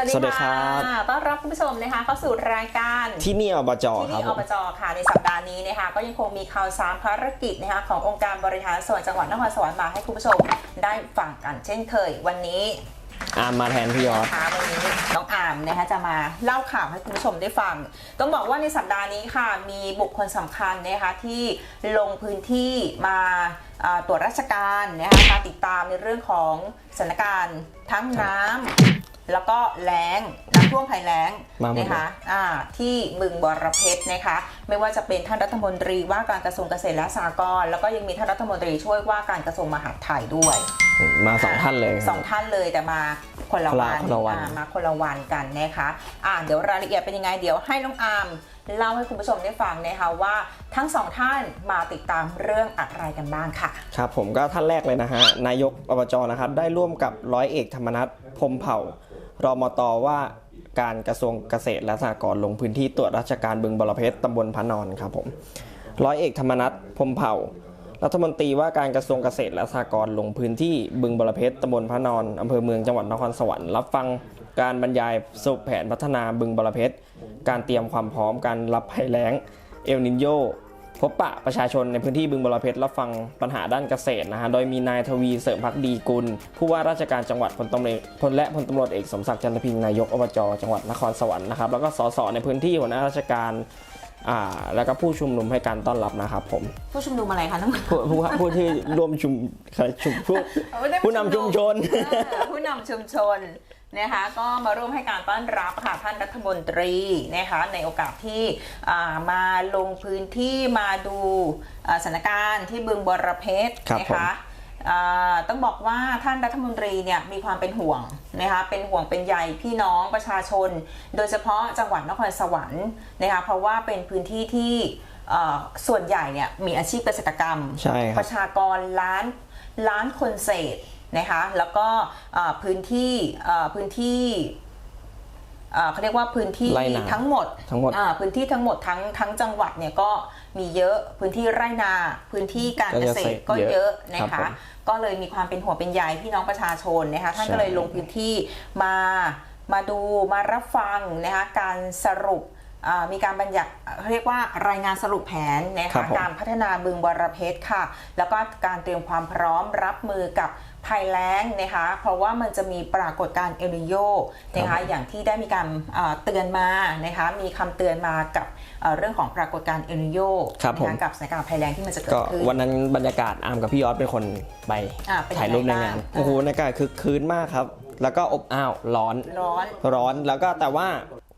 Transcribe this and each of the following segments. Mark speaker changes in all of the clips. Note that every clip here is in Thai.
Speaker 1: วัสดี
Speaker 2: สวัสดีครั
Speaker 1: ค่ะ
Speaker 2: บ
Speaker 1: ต้อนรับคุณผู้ชมนะคะ เข้าสู่รายการ
Speaker 2: ที่นี่อบจ
Speaker 1: ที่
Speaker 2: ครับ
Speaker 1: นี่
Speaker 2: ผ
Speaker 1: อ
Speaker 2: ม
Speaker 1: บจค่ะ ในสัปดาห์นี้นะคะ ก็ยังคงมีข่าวสารภารกิจนะคะขององค์การบริหารส่วนจังหวัดนครสวรรค์มาให้คุณผู้ชมได้ฟังกันเช่นเคย วันนี้
Speaker 2: อามมาแทนพี่ยอด
Speaker 1: นะคะวันนี้น้องอามนะคะจะมาเล่าข่าวให้คุณผู้ชมได้ฟัง ต้องบอกว่าในสัปดาห์นี้ค่ะ มีบุคคลสำคัญนะคะที่ลงพื้นที่มาอ่าตรวจราชการนะคะมาติดตามในเรื่องของสถานการณ์ทั้งน้ำ แล้วก็แล้งน้ำท่วมภัยแล้ง
Speaker 2: มาหมดเลย
Speaker 1: นะคะอ่าที่บึงบรเพชรนะคะ ไม่ว่าจะเป็นท่านรัฐมนตรีว่าการกระทรวงเกษตรและสหกรณ์แล้วก็ยังมีท่านรัฐมนตรีช่วยว่าการกระทรวงมหาดไทยด้วย
Speaker 2: มาสองท่านเลย
Speaker 1: สองท่านเลยแต่มาคนละ
Speaker 2: คนละ
Speaker 1: วัน
Speaker 2: คนละวัน
Speaker 1: อ่ามาคนละวันกันนะคะอ่าเดี๋ยวรายละเอียดเป็นยังไง เดี๋ยวให้น้องอาร์มเล่าให้คุณผู้ชมได้ฟังนะคะว่าทั้งสองท่านมาติดตามเรื่องอะไรกันบ้างค่ะ
Speaker 2: ครับผมก็ท่านแรกเลยนะฮะ นายกอบจนะครับ ได้ร่วมกับร้อยเอกธรรมนัฐพรหมเผ่า รมตว่าการกระทรวงเกษตรและสหกรณ์ลงพื้นที่ตรวจราชการบึงบรเพชรตำบลพระนอนครับผมร้อยเอกธรรมนัฐพมเผ่า รัฐมนตรีว่าการกระทรวงเกษตรและสหกรณ์ลงพื้นที่บึงบรเพชรตำบลพระนอนอำเภอเมืองจังหวัดนครสวรรค์รับฟังการบรรยายสรุปแผนพัฒนาบึงบรเพชรการเตรียมความพร้อมการรับภัยแล้งเอลนินโย พบปะประชาชนในพื้นที่บึงบรเพชรรับฟังปัญหาด้านเกษตรนะฮะ โดยมีนายทวีเสริมพักดีกุล ผู้ว่าราชการจังหวัดพลตำรวจพลและพลตำรวจเอกสมศักดิ์จันทพิงค์นายกอบจจังหวัดนครสวรรค์นะครับแล้วก็สสในพื้นที่หัวหน้าราชการอ่าแล้วก็ผู้ชุมนุมให้การต้อนรับนะครับผม
Speaker 1: ผู้ชุมนุมอะไรคะน้อง
Speaker 2: ผู้ผู้ผู้ที่ร่วมชุมชุมผู้ผู้นำชุมชน
Speaker 1: เออผู้นำชุมชน นะคะก็มาร่วมให้การต้อนรับค่ะท่านรัฐมนตรีนะคะในโอกาสที่อ่ามาลงพื้นที่มาดูอ่าสถานการณ์ที่บึงบรเพชร
Speaker 2: ครับ
Speaker 1: นะ
Speaker 2: ผม
Speaker 1: คะอ่าต้องบอกว่าท่านรัฐมนตรีเนี่ยมีความเป็นห่วงนะคะเป็นห่วงเป็นใยพี่น้องประชาชน โดยเฉพาะจังหวัดนครสวรรค์นะคะเพราะว่าเป็นพื้นที่ที่เอ่อส่วนใหญ่เนี่ยมีอาชีพเกษตรกรรม
Speaker 2: ใช่ค
Speaker 1: ป
Speaker 2: รับ
Speaker 1: ระชากรล้านล้านคนเศษ นะคะแล้วก็เอ่อพื้นที่เอ่อพื้นที่เอ่อเขาเรียกว่าพื้นที่
Speaker 2: ไร่นา
Speaker 1: ทั้งหมด
Speaker 2: ทั้งหมด
Speaker 1: อ่าพื้นที่ทั้งหมดทั้งทั้งจังหวัดเนี่ยก็มีเยอะพื้นที่ไร่นาพื้นที่การเกษตรก็เยอะนะ
Speaker 2: ครั
Speaker 1: คะ
Speaker 2: บผม
Speaker 1: ก็เลยมีความเป็นห่วงเป็นใยพี่น้องประชาชนนะคะท่าน
Speaker 2: ใช่
Speaker 1: ก็เลยลงพื้นที่มามาดูมารับฟังนะคะการสรุปอ่า มีการบัญญัติเขาเรียกว่ารายงานสรุปแผนนะ
Speaker 2: ครั
Speaker 1: คะ
Speaker 2: บผม
Speaker 1: การพัฒนาบึงบรเพชรค่ะ แล้วก็การเตรียมความพร้อมรับมือกับภัยแล้งนะคะเพราะว่ามันจะมีปรากฏการณ์เอลนิโยนะคะอย่างที่ได้มีการเอ่อเตือนมานะคะมีคำเตือนมากับเอ่อเรื่องของปรากฏการณ์เอลนิโย
Speaker 2: ครับผม
Speaker 1: นะคะกับสถานการณ์ภัยแล้งที่มันจะเกิ
Speaker 2: ก็
Speaker 1: ดขึ้น
Speaker 2: วันนั้นบรรยากาศอามกับพี่ยอดเป็นคนไป
Speaker 1: อ่าเป็นยังไง
Speaker 2: ถ่ายรูปในงาน
Speaker 1: บ้าง
Speaker 2: โอ้โหบรรยากาศคือคืนมากครับ แล้วก็อบอ้าวร้อน
Speaker 1: ร้อน
Speaker 2: ร้อนแล้วก็แต่ว่า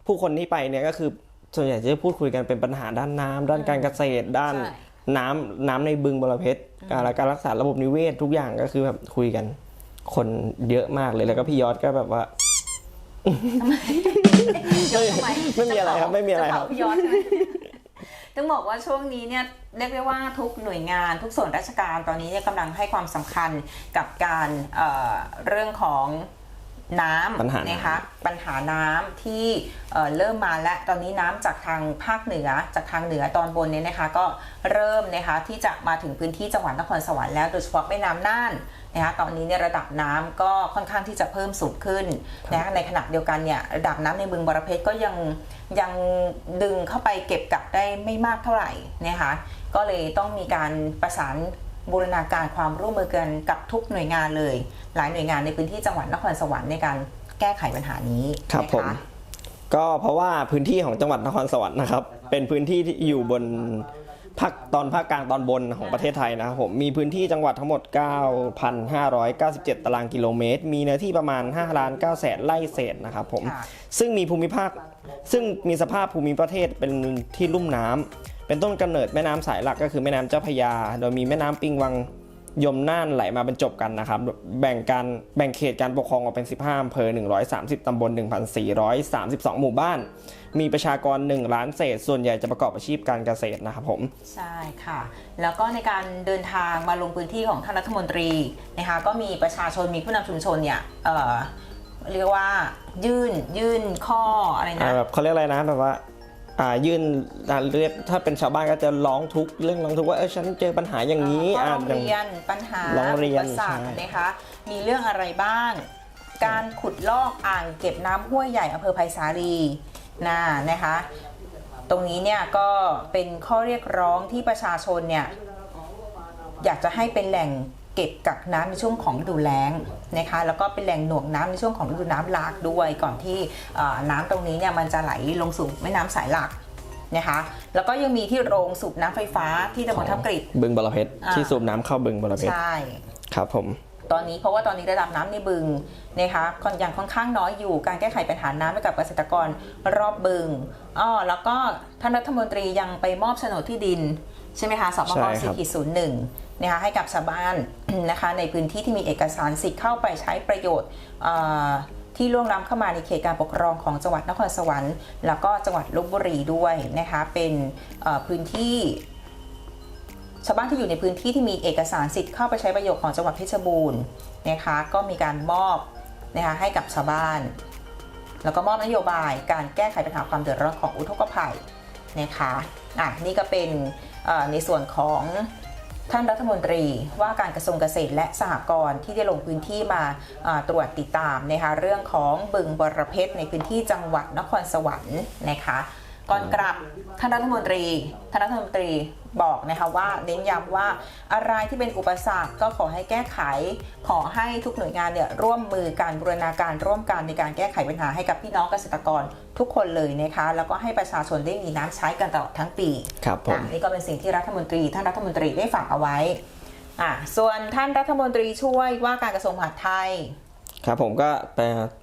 Speaker 2: ผู้คนที่ไปเนี่ยก็คือ ส่วนใหญ่จะพูดคุยกันเป็นปัญหาด้านน้ำด้านการเกษตรด้าน
Speaker 1: ใช่
Speaker 2: น้ำน้ำในบึงบรเพชรการการรักษาระบบนิเวศทุกอย่างก็คือแบบคุยกัน คนเยอะมากเลยแล้วก็พี่ยอดก็แบบว่า
Speaker 1: เดี๋ยวทำ
Speaker 2: ไม่มีอะไรครับไม่มีอะไรครับ
Speaker 1: จเผาพี่ยอดใช่ไหมต้องบอกว่าช่วงนี้เนี่ยเรียกได้ว่าทุกหน่วยงานทุกส่วนราชการตอนนี้เนี่ยกำลังให้ความสำคัญกับการเอ่อเรื่องของ น้ำ
Speaker 2: ปัญหาน้ำ
Speaker 1: นะคะปัญหาน้ำที่เอ่อเริ่มมาและตอนนี้น้ำจากทางภาคเหนือจากทางเหนือตอนบนเนี่ยนะคะก็เริ่มนะคะที่จะมาถึงพื้นที่จังหวัดนครสวรรค์แล้วโดยเฉพาะแม่น้ำน่านนะคะตอนนี้เนี่ยระดับน้ำก็ค่อนข้างที่จะเพิ่มสูงขึ้นนะคะในขณะเดียวกันเนี่ยระดับน้ำในบึงบรเพชรก็ยังยังดึงเข้าไปเก็บกักได้ไม่มากเท่าไหร่นะคะก็เลยต้องมีการประสาน บูรณาการความร่วมมือกันกับทุกหน่วยงานเลย หลายหน่วยงานในพื้นที่จังหวัดนครสวรรค์ในการแก้ไขปัญหานี้
Speaker 2: ครับ
Speaker 1: นะะ
Speaker 2: ผมก็เพราะว่าพื้นที่ของจังหวัดนครสวรรค์นะครับ เป็นพื้นที่ที่อยู่บนภาคตอนภาคกลางตอนบนของประเทศไทยนะครับผมมีพื้นที่จังหวัดทั้งหมด 9,597 ตารางกิโลเมตร มีเนื้อที่ประมาณ5ล้าน9แสนไร่เศษนะครับผม
Speaker 1: ค่ะ
Speaker 2: ซึ่งมีภูมิภาคซึ่งมีสภาพภูมิประเทศเป็นที่ลุ่มน้ำ เป็นต้นกำเนิดแม่น้ำสายหลักก็คือแม่น้ำเจ้าพระยา โดยมีแม่น้ำปิงวังยมน่านไหลมาบรรจบกันนะครับ แบ่งการแบ่งเขตการปกครองออกเป็น 15อำเภอ 130 ตำบล 1,432 หมู่บ้าน มีประชากร 1 ล้านเศษ ส่วนใหญ่จะประกอบอาชีพการเกษตรนะครับผม
Speaker 1: ใช่ค่ะ แล้วก็ในการเดินทางมาลงพื้นที่ของท่านรัฐมนตรีนะคะก็มีประชาชนมีผู้นำชุมชนเนี่ยเอ่อเรียกว่ายื่นยื่นข้ออะไร
Speaker 2: อ่า
Speaker 1: นะ
Speaker 2: แบบเขาเรียกอะไรนะแบบว่าอ่า ยื่นอ่าเรียกถ้าเป็นชาวบ้านก็จะร้องทุกข์เรื่องร้องทุกข์ว่าเออฉันเจอปัญหาอย่างนี้
Speaker 1: ข้อ
Speaker 2: อ่า
Speaker 1: ร้อง
Speaker 2: อย่าง
Speaker 1: เรียนปัญหา
Speaker 2: ร้องเรียน
Speaker 1: อุปสรรค
Speaker 2: ใช่
Speaker 1: นะคะมีเรื่องอะไรบ้าง การขุดลอกอ่างเก็บน้ำห้วยใหญ่อำเภอไผ่สาลีนะนะคะ ตรงนี้เนี่ยก็เป็นข้อเรียกร้องที่ประชาชนเนี่ยอยากจะให้เป็นแหล่ง เก็บกักน้ำในช่วงของฤดูแล้งนะคะ แล้วก็เป็นแหล่งหน่วงน้ำในช่วงของฤดูน้ำหลากด้วย ก่อนที่เอ่อน้ำตรงนี้เนี่ยมันจะไหลลงสู่แม่น้ำสายหลักนะคะแล้วก็ยังมีที่โรงสูบน้ำไฟฟ้าที่ตำบลทับกริด
Speaker 2: บึงบรเพชร
Speaker 1: อ่า
Speaker 2: ที่สูบน้ำเข้าบึงบรเพชร
Speaker 1: ใช่
Speaker 2: ครับผม
Speaker 1: ตอนนี้เพราะว่าตอนนี้ระดับน้ำในบึงนะคะค่อนยังค่อนข้างน้อยอยู่การแก้ไขปัญหาน้ำให้กับเกษตรกรรอบบึงอ้อแล้วก็ท่านรัฐมนตรียังไปมอบโฉนดที่ดิน ใช่ไหมคะสป
Speaker 2: ใช่
Speaker 1: ก
Speaker 2: ครั
Speaker 1: สี่
Speaker 2: บ
Speaker 1: ขีดศูนย์หนึ่งนะคะให้กับชาวบ้านนะคะในพื้นที่ที่มีเอกสารสิทธิ์เข้าไปใช้ประโยชน์เอ่อที่ล่วงล้ำเข้ามาในเขตการปกครองของจังหวัดนครสวรรค์ แล้วก็จังหวัดลบบุรีด้วยนะคะเป็นเอ่อพื้นที่ชาวบ้านที่อยู่ในพื้นที่ที่มีเอกสารสิทธิ์เข้าไปใช้ประโยชน์ของจังหวัดเพชรบูรณ์นะคะก็มีการมอบนะคะให้กับชาวบ้าน แล้วก็มอบนโยบายการแก้ไขปัญหาความเดือดร้อนของอุทกภัยนะคะอะนี่ก็เป็นเอ่อ ในส่วนของท่านรัฐมนตรีว่าการกระทรวงเกษตรและสหกรณ์ที่ได้ลงพื้นที่มาตรวจติดตามนะคะเรื่องของบึงบรเพชรในพื้นที่จังหวัดนครสวรรค์นะคะ ก่อนกลับท่านรัฐมนตรีท่านรัฐมนตรีบอกนะคะว่าเน้นย้ำว่าอะไรที่เป็นอุปสรรคก็ขอให้แก้ไข ขอให้ทุกหน่วยงานเนี่ยร่วมมือการบูรณาการร่วมกันในการแก้ไขปัญหาให้กับพี่น้องเกษตรกรทุกคนเลยนะคะแล้วก็ให้ประชาชนได้มีน้ำใช้กันตลอดทั้งปี
Speaker 2: ครับผม
Speaker 1: นี่ก็เป็นสิ่งที่รัฐมนตรีท่านรัฐมนตรีได้ฝากเอาไว้อะส่วนท่านรัฐมนตรีช่วยว่าการกระทรวงมหาดไทย
Speaker 2: ครับผมก็ไป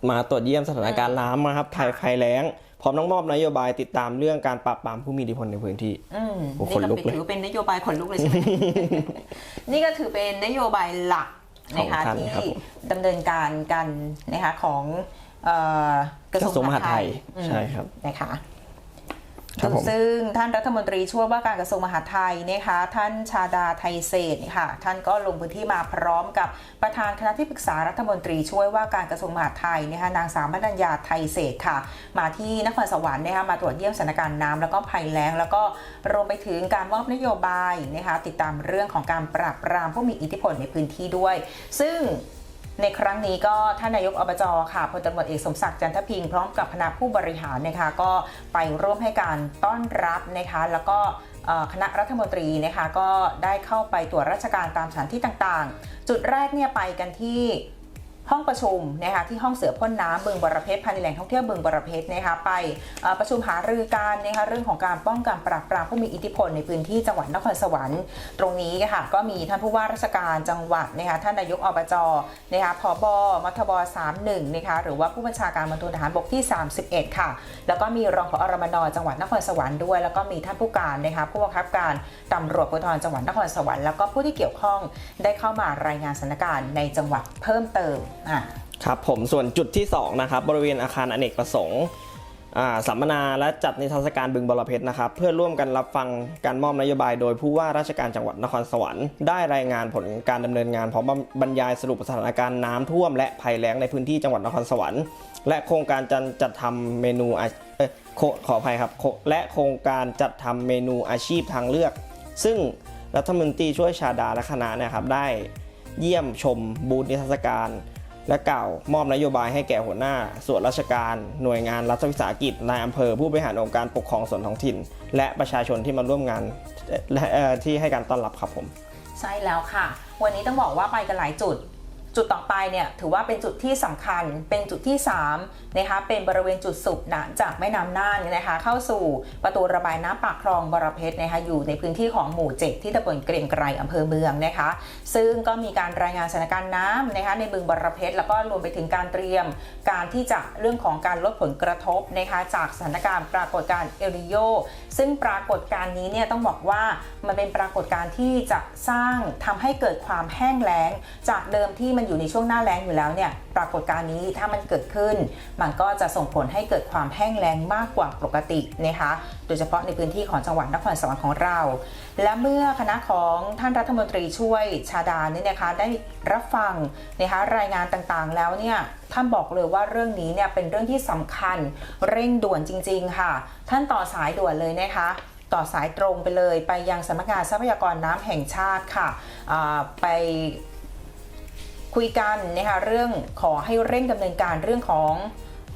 Speaker 2: มาตรวจเยี่ยมสถานการณ์น้ำนะครับภัยภัยแล้ง พร้อมทั้งมอบนโยบายติดตามเรื่องการปราบปรามผู้มีอิทธิพลในพื้นที่
Speaker 1: อืม
Speaker 2: โอ้
Speaker 1: นี่
Speaker 2: ขน
Speaker 1: ก็
Speaker 2: ลุก
Speaker 1: เป็น
Speaker 2: เลย
Speaker 1: ถือเป็นนโยบายขนลุกเลยใช่ไหมนี่ก็ถือเป็นนโยบายหลักนะคะ
Speaker 2: ของท่าน
Speaker 1: ที่
Speaker 2: ครับผม
Speaker 1: ดำเนินการกันนะคะของเอ่อกระทรวง
Speaker 2: กระทรวง
Speaker 1: มหาดไทย
Speaker 2: มหาดไทย
Speaker 1: อืม
Speaker 2: ใช่ครับ
Speaker 1: นะคะ
Speaker 2: ครับผม
Speaker 1: ซึ่งท่านรัฐมนตรีช่วยว่าการกระทรวงมหาดไทยนะคะท่านชาดาไทยเศษค่ะท่านก็ลงพื้นที่มาพร้อมกับประธานคณะที่ปรึกษารัฐมนตรีช่วยว่าการกระทรวงมหาดไทยนะคะนางสาวมนัญญาไทยเศษค่ะ มาที่นครสวรรค์นะคะมาตรวจเยี่ยมสถานการณ์น้ำแล้วก็ภัยแล้ง แล้วก็รวมไปถึงการมอบนโยบายนะคะติดตามเรื่องของการปราบปรามผู้มีอิทธิพลในพื้นที่ด้วย ซึ่ง ในครั้งนี้ก็ท่านนายกอบจค่ะพลตำรวจเอกสมศักดิ์จันทพิงค์พร้อมกับคณะผู้บริหารนะคะก็ไปร่วมให้การต้อนรับนะคะแล้วก็คณะรัฐมนตรีนะคะก็ได้เข้าไปตรวจราชการตามสถานที่ต่างๆ จุดแรกเนี่ยไปกันที่ ห้องประชุมนะคะที่ห้องเสือพ่นน้ำบึงบรเพชรภายในแหล่งท่องเที่ยวบึงบรเพชรนะคะไปประชุมหารือกันนะคะเรื่องของการป้องกันปราบปรามผู้มีอิทธิพลในพื้นที่จังหวัดนครสวรรค์ ตรงนี้ค่ะก็มีท่านผู้ว่าราชการจังหวัดนะคะท่านนายกอบจนะคะผบมทบ31นะคะหรือว่าผู้บัญชาการมณฑลทหารบกที่ 31 ค่ะ แล้วก็มีรองผอรมนจังหวัดนครสวรรค์ด้วย แล้วก็มีท่านผู้การนะคะผู้บังคับการตำรวจภูธรจังหวัดนครสวรรค์แล้วก็ผู้ที่เกี่ยวข้องได้เข้ามารายงานสถานการณ์ในจังหวัดเพิ่มเติมอะ
Speaker 2: ครับผมส่วนจุดที่ 2 นะครับ บริเวณอาคารอเนกประสงค์สัมมนาและจัดนิทรรศการบึงบรเพชรนะครับ เพื่อร่วมกันรับฟังการมอบนโยบายโดยผู้ว่าราชการจังหวัดนครสวรรค์ได้รายงานผลการดำเนินงานพร้อมบรรยายสรุปสถานการณ์น้ำท่วมและภัยแล้งในพื้นที่จังหวัดนครสวรรค์ และโครงการจัดจัดทำเมนูอขอขออภัยครับ และโครงการจัดทำเมนูอาชีพทางเลือก ซึ่งรัฐมนตรีช่วยชาดาและคณะนะครับได้เยี่ยมชมบูธนิทรรศการ และกล่าวมอบนโยบายให้แก่หัวหน้า ส่วนราชการ หน่วยงานรัฐวิสาหกิจนายอำเภอ ผู้บริหารองค์การปกครองส่วนท้องถิ่น และประชาชนที่มาร่วมงานและที่ให้การต้อนรับครับผม
Speaker 1: ใช่แล้วค่ะ วันนี้ต้องบอกว่าไปกันหลายจุด จุดต่อไปเนี่ยถือว่าเป็นจุดที่สำคัญเป็นจุดที่3นะคะเป็นบริเวณจุดสูบน้ำจากแม่น้ำน่านนะคะเข้าสู่ประตูระบายน้ำปากคลองบรเพชรนะคะอยู่ในพื้นที่ของหมู่7ที่ตำบลเกรียงไกรอำเภอเมืองนะคะซึ่งก็มีการรายงานสถานการณ์น้ำนะคะในบึงบรเพชรแล้วก็รวมไปถึงการเตรียม การที่จะเรื่องของการลดผลกระทบนะคะจากสถานการณ์ปรากฏการณ์เอลิโยซึ่งปรากฏการณ์นี้เนี่ยต้องบอกว่ามันเป็นปรากฏการณ์ที่จะสร้างทำให้เกิดความแห้งแล้งจากเดิมที่มันอยู่ในช่วงหน้าแล้งอยู่แล้วเนี่ยปรากฏการณ์นี้ถ้ามันเกิดขึ้น มันก็จะส่งผลให้เกิดความแห้งแล้งมากกว่าปกตินะคะโดยเฉพาะในพื้นที่ของจังหวัดนครสวรรค์ของเรา และเมื่อคณะของท่านรัฐมนตรีช่วยชาดาเนี่ยนะคะได้รับฟังนะคะรายงานต่างๆแล้วเนี่ยท่านบอกเลยว่าเรื่องนี้เนี่ยเป็นเรื่องที่สำคัญเร่งด่วนจริง ๆ ค่ะ ท่านต่อสายด่วนเลยนะคะต่อสายตรงไปเลยไปยังสำนักงานทรัพยากรน้ำแห่งชาติค่ะ ไป คุยคุยกันนะคะเรื่องขอให้เร่งดำเนินการเรื่องของ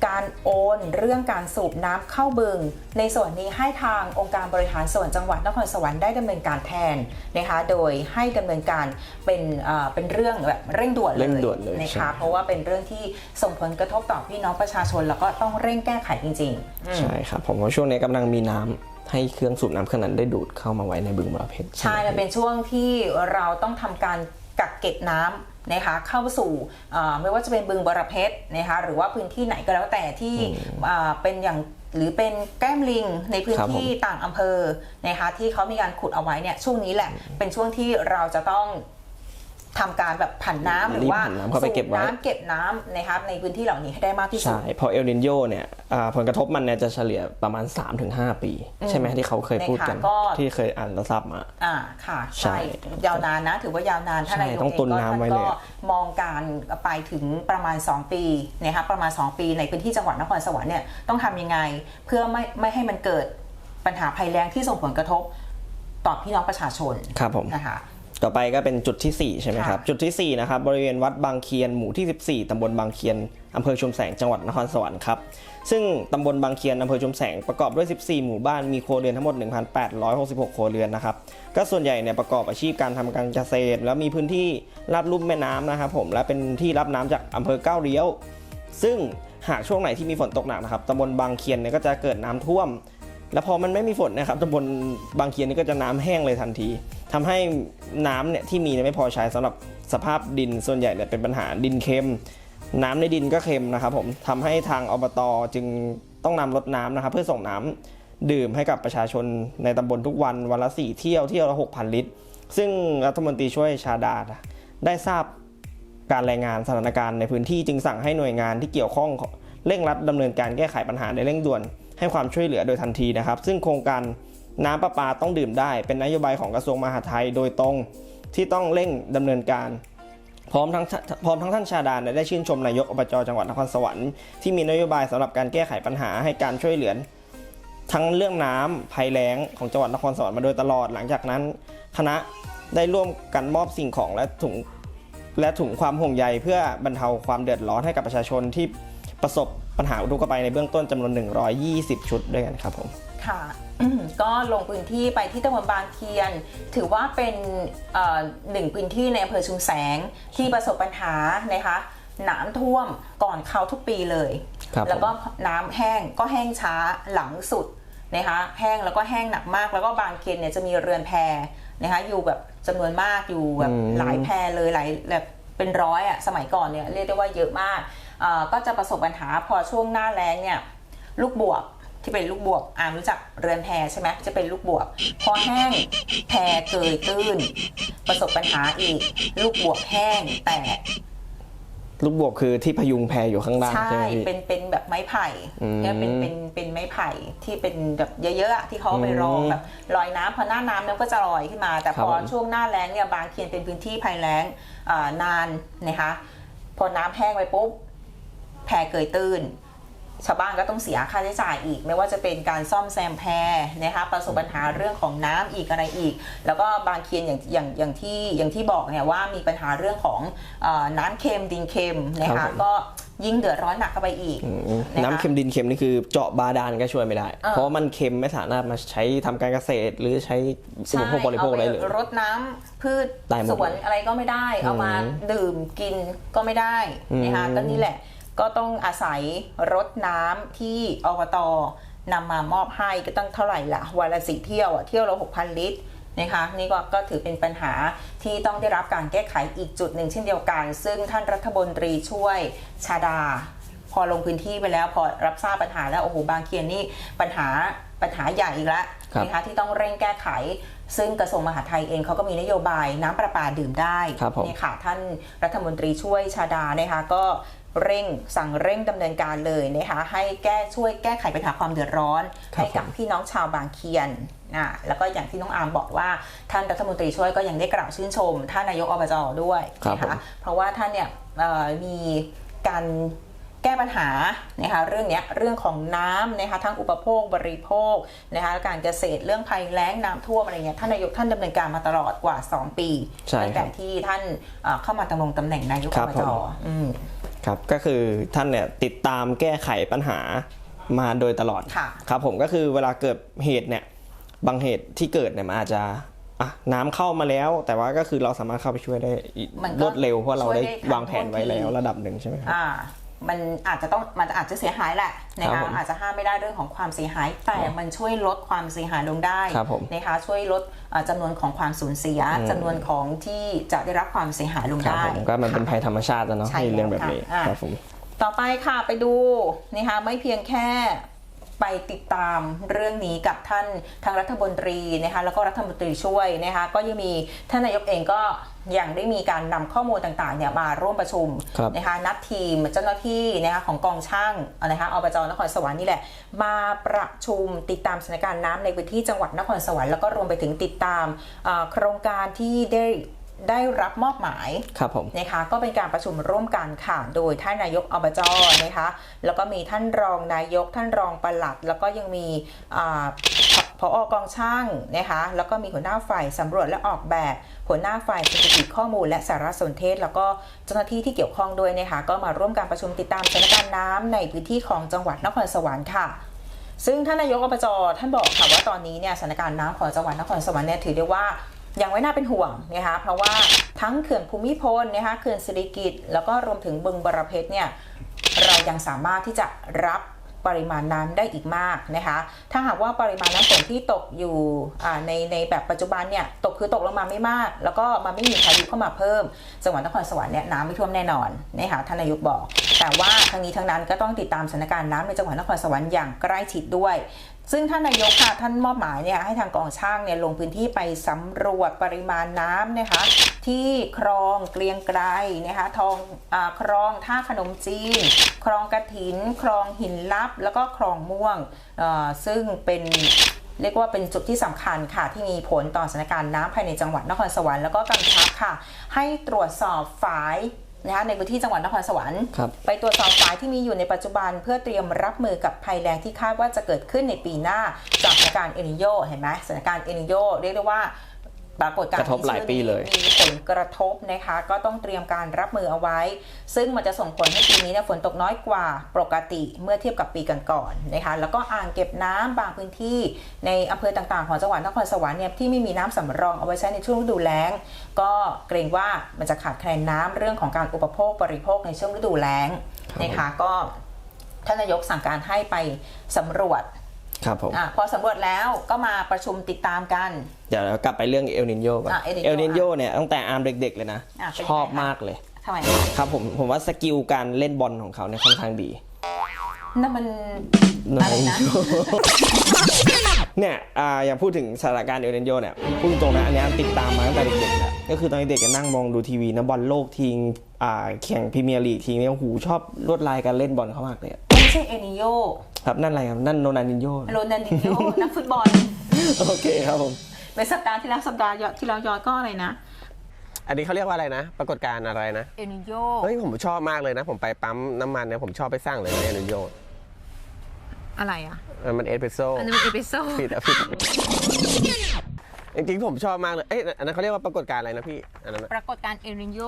Speaker 1: การโอนเรื่องการสูบน้ำเข้าบึง ในส่วนนี้ให้ทางองค์การบริหารส่วนจังหวัดนครสวรรค์ได้ดำเนินการแทนนะคะโดยให้ดำเนินการเป็นเอ่อเป็นเรื่องแบบเร่งด่วนเลย
Speaker 2: เร่งด่วนเลย
Speaker 1: นะ
Speaker 2: ใช่
Speaker 1: คะเพราะว่าเป็นเรื่องที่ส่งผลกระทบต่อพี่น้องประชาชน แล้วก็ต้องเร่งแก้ไขจริงๆอืม
Speaker 2: ใช่ครับผมว่าช่วงนี้กำลังมีน้ำให้เครื่องสูบน้ำเครื่องนั้นได้ดูดเข้ามาไว้ในบึงบรเพชร
Speaker 1: ใช่มันเป็นช่วงที่เราต้องทำการกักเก็บน้ำ นะคะเข้าสู่เอ่อไม่ว่าจะเป็นบึงบรเพชรนะคะหรือว่าพื้นที่ไหนก็แล้วแต่ที่อ่าเป็นอย่างหรือเป็นแก้มลิงในพื้น
Speaker 2: ครับผม
Speaker 1: ที่ต่างอำเภอนะคะที่เขามีการขุดเอาไว้เนี่ยช่วงนี้แหละเป็นช่วงที่เราจะต้อง ทำการแบบผันน้ำหรือว่า
Speaker 2: รีบผันน้ำเข้าไปเก็บไว้
Speaker 1: สูน้ำเก็บน้ำนะคะในพื้นที่เหล่านี้ให้ได้มากที่สุด
Speaker 2: ใช่ พอเอลนินโยเนี่ยอ่าผลกระทบมันเนี่ยจะเฉลี่ยประมาณ 3-5 ปี ใช่ไหมที่เขาเคยพูดกัน
Speaker 1: ในค่ะก็
Speaker 2: ที่เคยอ่านและทราบมา
Speaker 1: อ่าค่ะ
Speaker 2: ใช่
Speaker 1: ใช่ยาวนานนะ ถือว่ายาวนานท่าน
Speaker 2: ใช่
Speaker 1: นายก
Speaker 2: ต้อง
Speaker 1: เอง
Speaker 2: ตุน
Speaker 1: ก็
Speaker 2: น้ำ
Speaker 1: ท่าน
Speaker 2: ไว้เลย
Speaker 1: ก็
Speaker 2: อะ
Speaker 1: มองการไปถึงประมาณ 2 ปีนะคะประมาณ 2 ปีในพื้นที่จังหวัดนครสวรรค์เนี่ยต้องทำยังไงเพื่อไม่ไม่ให้มันเกิดปัญหาภัยแล้งที่ส่งผลกระทบต่อพี่น้องประชาชน
Speaker 2: ครับผม
Speaker 1: นะคะ
Speaker 2: ต่อไปก็เป็นจุดที่ 4 ใช่ไหมครับ
Speaker 1: ค่ะ
Speaker 2: จุดทีสี่ 4 นะครับ บริเวณวัดบางเคียนหมู่ที่ 14 ตำบลบางเคียน อำเภอชุมแสงจังหวัดนครสวรรค์ครับ ซึ่งตำบลบางเคียน อำเภอชุมแสงประกอบด้วย 14 หมู่บ้านมีครัวเรือนทั้งหมด 1,866 ครัวเรือนนะครับ ก็ส่วนใหญ่เนี่ยประกอบอาชีพการทำการเกษตร แล้วมีพื้นที่รับลุ่มแม่น้ำนะครับผมและเป็นที่รับน้ำจากอำเภอเก้าเลี้ยว ซึ่งหากช่วงไหนที่มีฝนตกหนักนะครับตำบลบางเคียนเนี่ยก็จะเกิดน้ำท่วม แล้วพอมันไม่มีฝนนะครับตำบลบางเคียนนี่ก็จะน้ำแห้งเลยทันที ทำให้น้ำเนี่ยที่มีเนี่ยไม่พอใช้สำหรับสภาพดินส่วนใหญ่เนี่ยเป็นปัญหาดินเค็ม น้ำในดินก็เค็มนะครับผมทำให้ทางอบตจึงต้องนำรถน้ำนะครับ เพื่อส่งน้ำดื่มให้กับประชาชนในตำบลทุกวันวันละสี่เที่ยวเที่ยวละ6,000ลิตร ซึ่งรัฐมนตรีช่วยชาดาได้ทราบการรายงานสถานการณ์ในพื้นที่จึงสั่งให้หน่วยงานที่เกี่ยวข้องเร่งรัดดำเนินการแก้ไขปัญหาในเร่งด่วนให้ความช่วยเหลือโดยทันทีนะครับ ซึ่งโครงการ น้ำประปาต้องดื่มได้ เป็นนโยบายของกระทรวงมหาดไทยโดยตรงที่ต้องเร่งดำเนินการ พร้อมทั้งพร้อมทั้งท่านชาดาเนี่ยได้ชื่นชมนายกอบจจังหวัดนครสวรรค์ที่มีนโยบายสำหรับการแก้ไขปัญหาให้การช่วยเหลือทั้งเรื่องน้ำภัยแล้งของจังหวัดนครสวรรค์มาโดยตลอด หลังจากนั้น คณะได้ร่วมกันมอบสิ่งของและถุงและถุงความห่วงใยเพื่อบรรเทาความเดือดร้อนให้กับประชาชนที่ประสบปัญหาอุทกภัยในเบื้องต้นจำนวน 120 ชุดด้วยกันครับผม
Speaker 1: ค่ะ ก็ลงพื้นที่ไปที่ตำบลบางเคียน ถือว่าเป็นเอ่อหนึ่งพื้นที่ในอำเภอชุมแสงที่ประสบปัญหานะคะน้ำท่วมก่อนเขาทุกปีเลย
Speaker 2: ครับผม
Speaker 1: แล้วก็น้ำแห้งก็แห้งช้าหลังสุดนะคะแห้งแล้วก็แห้งหนักมาก แล้วก็บางเคียนเนี่ยจะมีเรือนแพนะคะอยู่แบบจำนวนมากอยู่แบบ
Speaker 2: อืม
Speaker 1: หลายแพเลยหลายแบบเป็นร้อยอะสมัยก่อนเนี่ยเรียกได้ว่าเยอะมากเอ่อก็จะประสบปัญหาพอช่วงหน้าแล้งเนี่ยลูกบวบ ที่เป็นลูกบวบอ่ารู้จักเรือนแพใช่ไหมจะเป็นลูกบวบ พอแห้งแพเกยตื้น ประสบปัญหาอีก ลูกบวบแห้งแตก
Speaker 2: ลูกบวบคือที่พยุงแพอยู่ข้างล่าง
Speaker 1: ใช่
Speaker 2: ใช่ไหมพี่
Speaker 1: เป็นเป็นแบบไม้ไผ่
Speaker 2: อืม
Speaker 1: เนี่ยเป็นเป็นเป็นไม้ไผ่ที่เป็นแบบเยอะๆอะที่เขาเอาไปรอง
Speaker 2: อืม
Speaker 1: แบบลอยน้ำพอหน้าน้ำเนี่ยก็จะลอยขึ้นมา แต่
Speaker 2: ครั
Speaker 1: พ
Speaker 2: บ
Speaker 1: อ
Speaker 2: ผม
Speaker 1: ช่วงหน้าแล้งเนี่ยบางเคียนเป็นพื้นที่ภัยแล้งอ่านานนะคะพอน้ำแห้งไปปุ๊บแพเกยตื้น ชาวบ้านก็ต้องเสียค่าใช้จ่ายอีก ไม่ว่าจะเป็นการซ่อมแซมแพนะคะประสบปัญหาเรื่องของน้ำอีกอะไรอีก แล้วก็บางเคียนอย่างอย่างอย่างที่อย่างที่บอกเนี่ยว่ามีปัญหาเรื่องของเออน้ำเค็มดินเค็มนะ
Speaker 2: ครั
Speaker 1: คะ
Speaker 2: บผม
Speaker 1: ก็ยิ่งเดือดร้อนหนักเข้าไปอีก
Speaker 2: อืม
Speaker 1: นะคะ
Speaker 2: น้ำเค็มดินเค็มนี่คือเจาะบาดาลก็ช่วยไม่ได้
Speaker 1: เออ
Speaker 2: เพราะว่ามันเค็มไม่สามารถมาใช้ทำการเกษตร หรือใช้อุปโภคบริโภคได้เลย
Speaker 1: อาปรดน้ำพืช
Speaker 2: ตายหมด
Speaker 1: สวนอะไรก็ไม่ได้ เอามา
Speaker 2: อืม
Speaker 1: ดื่มกินก็ไม่ได้นะคะ
Speaker 2: อืม
Speaker 1: ก็นี่แหละ ก็ต้องอาศัยรถน้ำที่อบตนำมามอบให้ก็ต้องเท่าไหร่ละวันละสี่เที่ยวอะเที่ยวละหกพันลิตรนะคะนี่ก็ก็ถือเป็นปัญหาที่ต้องได้รับการแก้ไขอีกจุดหนึ่งเช่นเดียวกัน ซึ่งท่านรัฐมนตรีช่วยชาดา พอลงพื้นที่ไปแล้วพอรับทราบปัญหาแล้วโอ้โหบางเคียนนี่ปัญหาปัญหาใหญ่อีกแล้ว
Speaker 2: ครับ
Speaker 1: นะคะที่ต้องเร่งแก้ไข ซึ่งกระทรวงมหาดไทยเองเขาก็มีนโยบายน้ำประปาดื่มได้
Speaker 2: ครับผม
Speaker 1: นี่ค่ะท่านรัฐมนตรีช่วยชาดานะคะก็ เร่งสั่งเร่งดำเนินการเลยนะคะให้แก้ช่วยแก้ไขปัญหาความเดือดร้อน ให้กับพี่น้องชาวบางเคียนอะแล้วก็อย่างที่น้องอาร์มบอกว่าท่านรัฐมนตรีช่วยก็ยังได้กล่าวชื่นชม ท่านนายกอบจด้วย
Speaker 2: ครับ
Speaker 1: นะ
Speaker 2: ผม
Speaker 1: คะเพราะว่าท่านเนี่ยเอ่อมีการแก้ปัญหานะคะเรื่องเนี้ยเรื่องของน้ำนะคะทั้งอุปโภคบริโภคนะคะการเกษตรเรื่องภัยแล้งน้ำท่วมอะไรเงี้ยท่านนายกท่านดำเนินการมาตลอดกว่า 2 ปี
Speaker 2: ใช่ครับ
Speaker 1: ตั้งแต่ที่ท่านเอ่อเข้ามาดำรงตำแหน่งนายก
Speaker 2: ครั
Speaker 1: อบบจ
Speaker 2: ผม
Speaker 1: อืม
Speaker 2: ครับก็คือท่านเนี่ยติดตามแก้ไขปัญหามาโดยตลอด
Speaker 1: ค่ะ
Speaker 2: ครับผมก็คือเวลาเกิดเหตุเนี่ยบางเหตุที่เกิดเนี่ยมันอาจจะอะน้ำเข้ามาแล้ว แต่ว่าก็คือเราสามารถเข้าไปช่วยได้อีก
Speaker 1: มันก็
Speaker 2: รวดเร็วเพราะเราได้
Speaker 1: ช่วยได้ทัน
Speaker 2: วางแผนไว้แล้วระดับหนึ่งใช่ไหมครับ
Speaker 1: อ่า มันอาจจะต้องมันอาจจะเสียหายแหละนะ
Speaker 2: ครั
Speaker 1: คะ
Speaker 2: บผม
Speaker 1: อาจจะห้ามไม่ได้เรื่องของความเสียหาย แต่มันช่วยลดความเสียหายลงได้
Speaker 2: ครับผม
Speaker 1: นะคะช่วยลดเอ่อจำนวนของความสูญเสีย
Speaker 2: อืม
Speaker 1: จำนวนของที่จะได้รับความเสียหายลง
Speaker 2: ครับ
Speaker 1: ได้
Speaker 2: ผมก็มันเป็นภัยธรรมชาติอะเนาะ
Speaker 1: ใช่
Speaker 2: ในเรื่องแบบนี้
Speaker 1: แล้วค่ะอะ
Speaker 2: ครับผม
Speaker 1: ต่อไปค่ะไปดูนะคะไม่เพียงแค่ไปติดตามเรื่องนี้กับท่านทางรัฐมนตรีนะคะแล้วก็รัฐมนตรีช่วยนะคะก็ยังมีท่านนายกเองก็ ยังได้มีการนำข้อมูลต่างๆเนี่ยมาร่วมประชุม
Speaker 2: ครับ
Speaker 1: นะคะนัดทีมเจ้าหน้าที่นะคะของกองช่างนะคะอบจนครสวรรค์นี่แหละ มาประชุมติดตามสถานการณ์น้ำในพื้นที่จังหวัดนครสวรรค์แล้วก็รวมไปถึงติดตามเอ่อโครงการที่ได้ ได้รับมอบหมาย
Speaker 2: ครับผม
Speaker 1: นะคะก็เป็นการประชุมร่วมกันค่ะ โดยท่านนายกอบจนะคะแล้วก็มีท่านรองนายกท่านรองปลัด แล้วก็ยังมีอ่าพผอกองช่างนะคะแล้วก็มีหัวหน้าฝ่ายสำรวจและออกแบบ หัวหน้าฝ่ายเศรษฐกิจข้อมูลและสารสนเทศ แล้วก็เจ้าหน้าที่ที่เกี่ยวข้องด้วยนะคะก็มาร่วมการประชุมติดตามสถานการณ์น้ำในพื้นที่ของจังหวัดนครสวรรค์ค่ะซึ่งท่านนายกอบจท่านบอกค่ะว่าตอนนี้เนี่ยสถานการณ์น้ำของจังหวัดนครสวรรค์เนี่ยถือได้ว่า ยังไม่น่าเป็นห่วงนะคะเพราะว่าทั้งเขื่อนภูมิพลนะคะเขื่อนสิริกิตแล้วก็รวมถึงบึงบรเพชรเนี่ยเรายังสามารถที่จะรับปริมาณน้ำได้อีกมากนะคะ ถ้าหากว่าปริมาณน้ำฝนที่ตกอยู่ในในแบบปัจจุบันเนี่ยตกคือตกลงมาไม่มาก แล้วก็มันไม่มีพายุเข้ามาเพิ่มจังหวัดนครสวรรค์เนี่ยน้ำไม่ท่วมแน่นอนนะคะท่านนายกบอก แต่ว่าทั้งนี้ทั้งนั้นก็ต้องติดตามสถานการณ์น้ำในจังหวัดนครสวรรค์อย่างใกล้ชิดด้วย ซึ่งท่านนายกค่ะท่านมอบหมายเนี่ยให้ทางกองช่างเนี่ยลงพื้นที่ไปสำรวจปริมาณน้ำนะคะ ที่คลองเกลียงไกรนะคะทองอคลองท่าขนมจีน คลองกระถิน คลองหินลับ แล้วก็คลองม่วงอ่อซึ่งเป็นเรียกว่าเป็นจุดที่สำคัญค่ะ ที่มีผลต่อสถานการณ์น้ำภายในจังหวัดนครสวรรค์แล้วก็กำชับค่ะ ให้ตรวจสอบฝาย นะคะในพื้นที่จังหวัดนครสวรรค์
Speaker 2: ครับ
Speaker 1: ไปตรวจสอบฝายที่มีอยู่ในปัจจุบัน เพื่อเตรียมรับมือกับภัยแรงที่คาดว่าจะเกิดขึ้นในปีหน้าจากสถานการณ์เอลนิโยเห็นไหมสถานการณ์เอลนิโยเรียกได้ว่า ปรากฏการณ์
Speaker 2: กระทบหลายปีเลย
Speaker 1: มีผลกระทบนะคะ ก็ต้องเตรียมการรับมือเอาไว้ ซึ่งมันจะส่งผลให้ปีนี้เนี่ยฝนตกน้อยกว่าปกติเมื่อเทียบกับปีก่อนๆนะคะ แล้วก็อ่างเก็บน้ำบางพื้นที่ในอำเภอต่างๆ ของจังหวัดนครสวรรค์เนี่ยที่ไม่มีน้ำสำรองเอาไว้ใช้ในช่วงฤดูแล้ง ก็เกรงว่ามันจะขาดแคลนน้ำเรื่องของการอุปโภคบริโภคในช่วงฤดูแล้งนะคะก็ท่านนายกสั่งการให้ไปสำรวจ
Speaker 2: ครับผม
Speaker 1: อะพอสำรวจแล้วก็มาประชุมติดตามกัน
Speaker 2: เดี๋ยวเรากลับไปเรื่องเอลนินโยก่อน
Speaker 1: อะ El Niño
Speaker 2: เอลนินโยเนี่ยตั้งแต่อาร์มเด็ก ๆ เลยนะ
Speaker 1: อะเป็นไง
Speaker 2: ชอบ
Speaker 1: คะ
Speaker 2: มากเลย
Speaker 1: ทำไม
Speaker 2: ครับผมผมว่าสกิลการเล่นบอลของเขาเนี่ยค่อนข้างดี
Speaker 1: นั่นมัน อะไรนะ
Speaker 2: เนี่ยอ่าอย่างพูดถึงสถานการณ์เอลนินโยเนี่ยพูดตรงๆนะอันเนี้ยติดตามมาตั้งแต่เด็กๆแหละก็คือตอนเด็กๆก็นั่งมองดูทีวีนะบอลโลกทีงอ่าแข่งพรีเมียร์ลีกทีเนี่ยโอ้โหชอบลวดลายการเล่นบอลเขามากเลยอะ
Speaker 1: ไม่ใช่เอนิโย
Speaker 2: ครับนั่นอะไรครับนั่นโรนัลดินโย
Speaker 1: โรนัลดินโยนักฟุตบอล
Speaker 2: โอเคครับผม
Speaker 1: เป็นสัปดาห์ที่แล้วสัปดาห์ที่แล้วยอดก็อะไรนะ
Speaker 3: อันนี้เขาเรียกว่าอะไรนะ ปรากฏการณ์อะไรนะ
Speaker 1: เอนิโย
Speaker 3: เฮ้ยผมชอบมากเลยนะ ผมไปปั๊มน้ำมันเนี่ยผมชอบไปสร้างเลยเอลนิโย
Speaker 1: อะไรอะ
Speaker 3: มันเอสเปรสโซ่
Speaker 1: อันนี้มันเอพิโซ
Speaker 3: ผิดอะผิดจริงๆผมชอบมากเลยเอ้ยอันนั้นเขาเรียกว่าปรากฏการณ์อะไรนะพี่อันนั้นอะ
Speaker 1: ปรากฏการณ์เอนิโย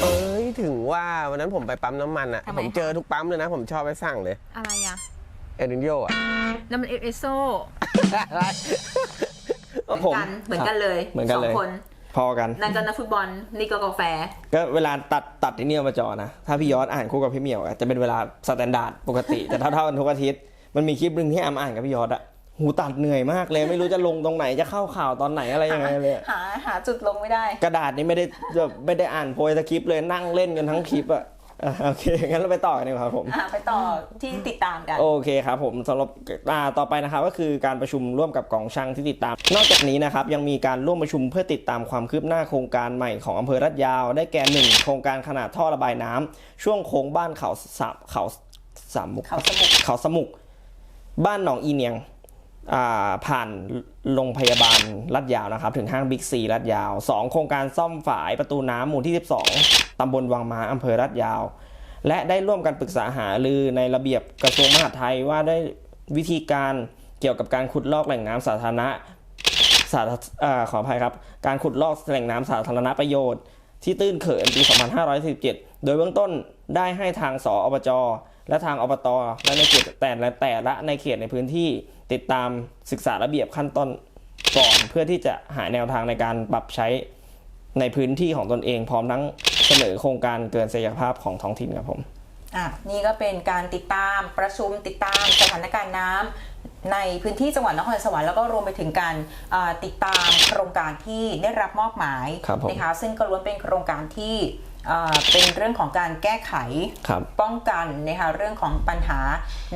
Speaker 3: เอ้ยถึงว่าวันนั้นผมไปปั๊มน้ำมันอะ
Speaker 1: ทำไม
Speaker 3: ผมเจอทุกปั๊มเลยนะ ผมชอบไปสร้างเลย
Speaker 1: อะไรอะ
Speaker 3: เอลนิโยอะ
Speaker 1: นั่นมันเอพิโซ
Speaker 2: ผม
Speaker 1: เหมือนกันเลย
Speaker 2: เหมือนกันเลย
Speaker 1: สองคน
Speaker 2: พอกัน
Speaker 1: นั่นก็นักฟุตบอลนี่ก็กาแฟ
Speaker 2: ก็เวลาตัดตัดที่เนี่ยมาจอนะ ถ้าพี่ยอดอ่านคู่กับพี่เหมียวอะจะเป็นเวลาสแตนดาร์ดปกติ แต่เท่าเท่ากันทุกอาทิตย์ มันมีคลิปหนึ่งที่แอมอ่านกับพี่ยอดอะหูตัดเหนื่อยมากเลย ไม่รู้จะลงตรงไหนจะเข้าข่าวตอนไหนอะไรยังไงเลยอะ
Speaker 1: หาหาจุดลงไม่ได้
Speaker 2: กระดาษนี่ไม่ได้แบบไม่ได้อ่านโพยสคริปต์เลยนั่งเล่นกันทั้งคลิปอะอะ โอเค งั้นเราไปต่อกันดีกว่าครับผม
Speaker 1: อะไปต่อที่ติดตามกัน
Speaker 2: โอเคครับผมสำหรับอ่าต่อไปนะครับก็คือการประชุมร่วมกับกองช่างที่ติดตาม นอกจากนี้นะครับยังมีการร่วมประชุมเพื่อติดตามความคืบหน้าโครงการใหม่ของอำเภอรัดยาว ได้แก่หนึ่งโครงการขนาดท่อระบายน้ำช่วงโค้งบ้านเขาสามเขาสามมุก
Speaker 1: เขาสมุก
Speaker 2: เขาสมุกบ้านหนองอีเนียงอ่าผ่านโรงพยาบาลรัดยาวนะครับ ถึงห้างบิ๊กซีรัดยาว 2 โครงการซ่อมฝายประตูน้ำหมู่ที่ 12 ตำบลวังมาอำเภอรัดยาว และได้ร่วมกันปรึกษาหารือในระเบียบกระทรวงมหาดไทยว่าได้วิธีการเกี่ยวกับการขุดลอกแหล่งน้ำสาธารณะสาอขออภัยครับ การขุดลอกแหล่งน้ำสาธารณประโยชน์ ที่ตื้นเขินปี 2547 โดยเบื้องต้นได้ให้ทางสออบจ และทางอบต และในเขตแต่ละแต่ละในเขตในพื้นที่ติดตามศึกษาระเบียบขั้นต้นก่อน เพื่อที่จะหาแนวทางในการปรับใช้ในพื้นที่ของตนเอง พร้อมทั้ง เสนอโครงการเกินศักยภาพของท้องถิ่นครับผม
Speaker 1: อะนี่ก็เป็นการติดตามประชุมติดตามสถานการณ์น้ำในพื้นที่จังหวัดนครสวรรค์แล้วก็รวมไปถึงการอ่าติดตามโครงการที่ได้รับมอบหมาย
Speaker 2: ครับผม
Speaker 1: นะคะซึ่งก็ล้วนเป็นโครงการที่อ่าเป็นเรื่องของการแก้ไข
Speaker 2: ครับ
Speaker 1: ป้องกันนะคะเรื่องของปัญหา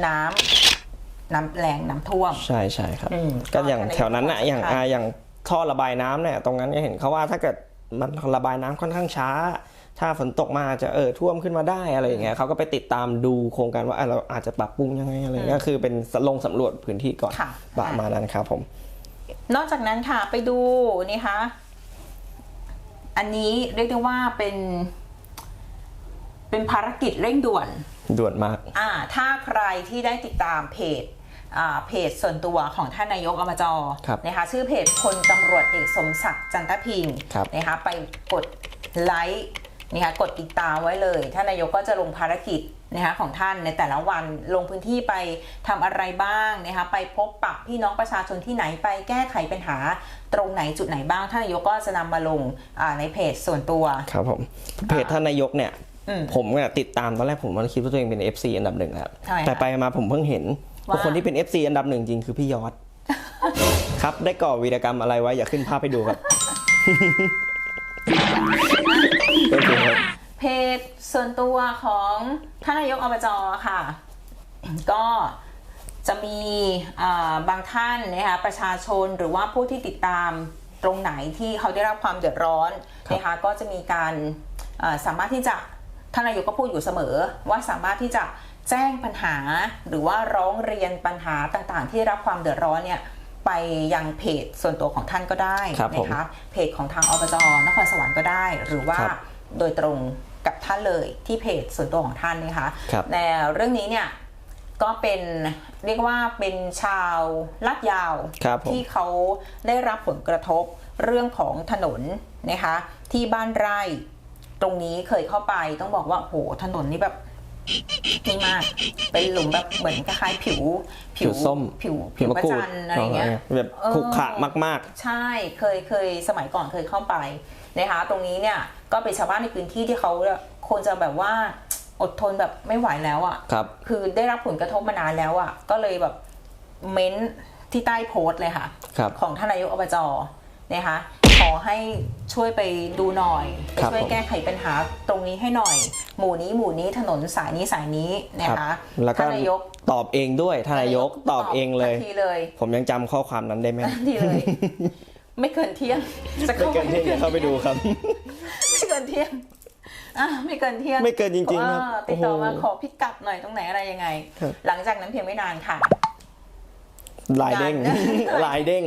Speaker 1: น้ำน้ำแรงน้ำท่วม
Speaker 2: ใช่ใช่ครับ
Speaker 1: อืม
Speaker 2: ก็อย่าง
Speaker 1: ก็
Speaker 2: แถวนั้นอะอย่าง
Speaker 1: ค่ะ
Speaker 2: อ่าอย่างท่อระบายน้ำเนี่ยตรงนั้นก็เห็นเขาว่าถ้าเกิด มันระบายน้ำค่อนข้างช้า ถ้าฝนตกมาจะเออท่วมขึ้นมาได้อะไรอย่างเงี้ยเขาก็ไปติดตามดูโครงการว่าอะเราอาจจะปรับปรุงยังไงอะไรเงี้ยคือเป็นลงสำรวจพื้นที่ก่อน
Speaker 1: ค่ะ
Speaker 2: ประมาณนั้นครับผม
Speaker 1: นอกจากนั้นค่ะไปดูนี่คะอันนี้เรียกได้ว่าเป็น เป็นภารกิจเร่งด่วน
Speaker 2: ด่วนมาก
Speaker 1: อ่า ถ้าใครที่ได้ติดตามเพจอ่า เพจส่วนตัวของท่านนายกอบจ
Speaker 2: ครับ
Speaker 1: นะคะชื่อเพจพลตำรวจเอกสมศักดิ์จันทพิงค์
Speaker 2: ครับ
Speaker 1: นะคะไปกดไลค์นะคะกดติดตามไว้เลย ท่านนายกก็จะลงภารกิจนะคะของท่านในแต่ละวันลงพื้นที่ไปทำอะไรบ้างนะคะไปพบปะพี่น้องประชาชนที่ไหนไปแก้ไขปัญหาตรงไหนจุดไหนบ้าง ท่านนายกก็จะนำมาลงอ่าในเพจส่วนตัว
Speaker 2: ครับผมเพจท่านนายกเนี่ย
Speaker 1: อืม
Speaker 2: ผมเนี่ยติดตามตอนแรกผมมันคิดว่าตัวเองเป็น FC อันดับหนึ่งครับ
Speaker 1: ทำไมคะ
Speaker 2: แต่ไปมาผมเพิ่งเห็น
Speaker 1: ว่า
Speaker 2: ว่าคนที่เป็น FC อันดับหนึ่งจริงคือพี่ยอด ครับได้ก่อวีรกรรมอะไรไว้อย่าขึ้นภาพให้ดูครับโอเคครับ
Speaker 1: เพจส่วนตัวของท่านนายกอบจค่ะ ก็จะมีอ่าบางท่านนะคะประชาชนหรือว่าผู้ที่ติดตามตรงไหนที่เขาได้รับความเดือดร้อน
Speaker 2: ครับ
Speaker 1: นะคะก็จะมีการอ่าสามารถที่จะท่านนายกก็พูดอยู่เสมอว่าสามารถที่จะ แจ้งปัญหา หรือว่าร้องเรียนปัญหาต่างๆ ที่ได้รับความเดือดร้อนเนี่ยไปยังเพจส่วนตัวของท่านก็ได้
Speaker 2: ครับผม
Speaker 1: นะคะเพจของทางอบจนครสวรรค์ก็ได้ หรือว่า
Speaker 2: ครับ
Speaker 1: โดยตรงกับท่านเลยที่เพจส่วนตัวของท่านนะคะ
Speaker 2: ครับ
Speaker 1: ในเรื่องนี้เนี่ยก็เป็นเรียกว่าเป็นชาวลาดยาว
Speaker 2: ครับผม
Speaker 1: ที่เขาได้รับผลกระทบเรื่องของถนนนะคะที่บ้านไร่ ตรงนี้เคยเข้าไปต้องบอกว่าโหถนนนี่แบบ นี่มาก เป็นหลุมแบบเหมือนคล้ายๆผิว
Speaker 2: ผิวส้ม
Speaker 1: ผิว
Speaker 2: ผิวมะกรูด
Speaker 1: พระจันอะไรเงี้ย
Speaker 2: แบบขรุขระมากๆ
Speaker 1: ใช่เคยเคยสมัยก่อนเคยเข้าไปนะคะ ตรงนี้เนี่ยก็เป็นชาวบ้านในพื้นที่ที่เขาควรจะแบบว่าอดทนแบบไม่ไหวแล้วอะ่ะ
Speaker 2: ครับ
Speaker 1: คือได้รับผลกระทบมานานแล้วอะ่ะ ก็เลยแบบเม้นที่ใต้โพสต์เลยค่ะ
Speaker 2: ครับ
Speaker 1: ของท่านนายกอบจนะคะ อให้ช่วยไปดูหน่อยไป
Speaker 2: ครับ
Speaker 1: ช่วย
Speaker 2: ผม
Speaker 1: แก้ไขปัญหาตรงนี้ให้หน่อย หมู่นี้หมู่นี้ถนนสายนี้สายนี้นะ
Speaker 2: ครั
Speaker 1: คะ
Speaker 2: บแล้วก็
Speaker 1: ท่านนายก
Speaker 2: ตอบเองด้วยท่านนายกตอบเองเลย
Speaker 1: ทันทีเลย
Speaker 2: ผมยังจำข้อความนั้นได้ไหม
Speaker 1: ทันทีเลย ไม่เกินเที่ยงจะ
Speaker 2: ไม่เกินเที่ยงอย่าเข้าไปดูครับ
Speaker 1: ไม่เกินเที่ยงอะไม่เกินเที่ยง
Speaker 2: ไม่เกินจริงๆครับ
Speaker 1: เออติดต่อมา
Speaker 2: โอ้โห
Speaker 1: ขอพิกัดหน่อยตรงไหนอะไรยังไง
Speaker 2: ครับ
Speaker 1: หลังจากนั้นเพียงไม่นานค่ะ
Speaker 2: ลายเด้ง
Speaker 1: การ
Speaker 2: ลายเด้ง